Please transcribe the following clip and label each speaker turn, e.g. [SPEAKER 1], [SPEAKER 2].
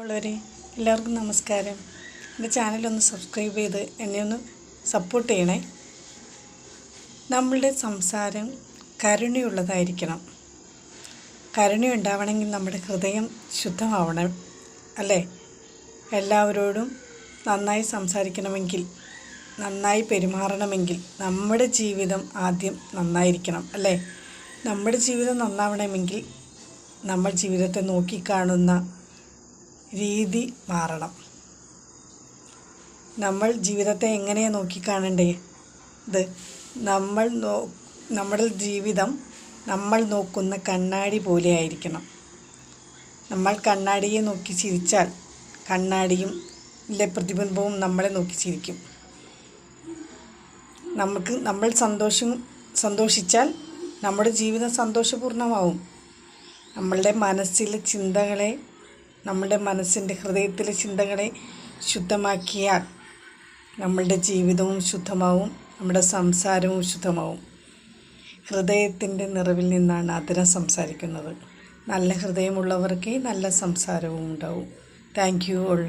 [SPEAKER 1] ഉള്ളവരെ എല്ലാവർക്കും നമസ്കാരം. എന്റെ ചാനലൊന്ന് സബ്സ്ക്രൈബ് ചെയ്ത് എന്നെ ഒന്ന് സപ്പോർട്ട് ചെയ്യണേ. നമ്മളുടെ സംസാരം കരുണയുള്ളതായിരിക്കണം. കരുണയുണ്ടാവണമെങ്കിൽ നമ്മുടെ ഹൃദയം ശുദ്ധമാവണം അല്ലേ? എല്ലാവരോടും നന്നായി സംസാരിക്കണമെങ്കിൽ നന്നായി പെരുമാറണമെങ്കിൽ നമ്മുടെ ജീവിതം ആദ്യം നന്നായിരിക്കണം അല്ലേ? നമ്മുടെ ജീവിതം നന്നാവണമെങ്കിൽ നമ്മൾ ജീവിതത്തെ നോക്കിക്കാണുന്ന രീതി മാറണം. നമ്മൾ ജീവിതത്തെ എങ്ങനെയാണ് നോക്കിക്കാണണ്ടേ? ഇത് നമ്മൾ നോ നമ്മുടെ ജീവിതം നമ്മൾ നോക്കുന്ന കണ്ണാടി പോലെ ആയിരിക്കണം. നമ്മൾ കണ്ണാടിയെ നോക്കി ചിരിച്ചാൽ കണ്ണാടിയും ഇല്ലെ പ്രതിബിംബവും നമ്മളെ നോക്കി ചിരിക്കും. നമുക്ക് നമ്മൾ സന്തോഷം സന്തോഷിച്ചാൽ നമ്മുടെ ജീവിതം സന്തോഷപൂർണമാവും നമ്മളുടെ മനസ്സിലെ ചിന്തകളെ നമ്മളുടെ മനസ്സിന്റെ ഹൃദയത്തിലെ ചിന്തകളെ ശുദ്ധമാക്കിയാൽ നമ്മളുടെ ജീവിതവും ശുദ്ധമാവും നമ്മുടെ സംസാരവും ശുദ്ധമാവും. ഹൃദയത്തിന്റെ നിറവിൽ നിന്നാണ് അതിരം സംസാരിക്കുന്നത്. നല്ല ഹൃദയമുള്ളവർക്ക് നല്ല സംസാരവും ഉണ്ടാവും. Thank you all.